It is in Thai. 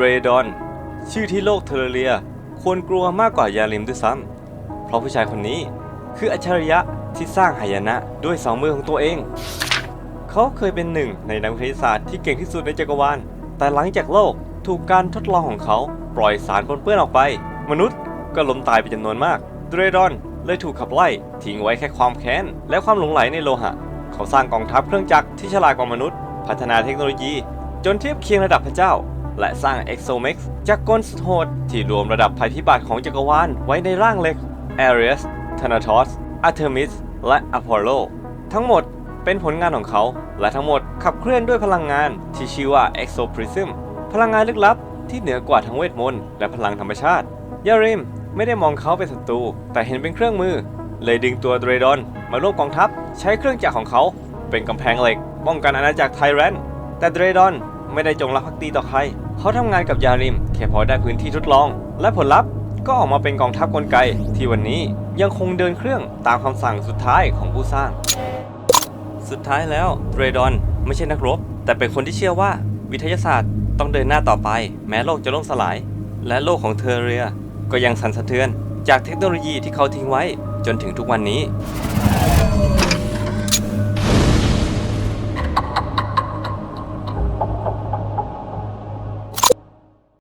เรดอน ชื่อที่โลกเทรเรีย ควรกลัวมากกว่ายาลิมด้วยซ้ำ เพราะผู้ชายคนนี้คืออัจฉริยะที่สร้างหายนะด้วยสองมือของตัวเอง เขาเคยเป็นหนึ่งในนักวิทยาศาสตร์ที่เก่งที่สุดในจักรวาล แต่หลังจากโลกถูกการทดลองของเขาปล่อยสารปนเปื้อนออกไป มนุษย์ก็ล้มตายไปจำนวนมากเดรดอนเลยถูกขับไล่ทิ้งไว้แค่ความแค้น และความหลงไหลในโลหะ เขาสร้างกองทัพเครื่องจักรที่ฉลาดกว่ามนุษย์ พัฒนาเทคโนโลยี จนเทียบเคียงระดับพระเจ้า และสร้าง Exomex จากกลสุดโหดที่รวมระดับภัยพิบัติของจักรวาลไว้ในร่างเล็ก Ares Thanatos Artemis และ Apollo ทั้งหมดเป็นผลงานของเขา และทั้งหมดขับเคลื่อนด้วยพลังงานที่ชื่อว่า Exoprism พลังงานลึกลับที่เหนือกว่าทั้งเวทมนต์และพลังธรรมชาติ ยาริมไม่ได้มองเขาเป็นศัตรู แต่เห็นเป็นเครื่องมือ เลยดึงตัวเดรดอนมาร่วมกองทัพ ใช้เครื่องจักรของเขา เป็นกำแพงเหล็กป้องกันอาณาจักรไทแรนแต่เดรดอน ไม่ได้จงรักภักดีต่อใคร เขาทำงานกับยาริมแค่พอได้พื้นที่ทดลอง และผลลัพธ์ก็ออกมาเป็นกองทัพกลไก ที่วันนี้ยังคงเดินเครื่องตามคำสั่งสุดท้ายของผู้สร้าง สุดท้ายแล้วเรดอนไม่ใช่นักรบ แต่เป็นคนที่เชื่อว่าวิทยาศาสตร์ต้องเดินหน้าต่อไป แม้โลกจะล่มสลาย และโลกของเทอเรียก็ยังสั่นสะเทือน จากเทคโนโลยีที่เขาทิ้งไว้จนถึงทุกวันนี้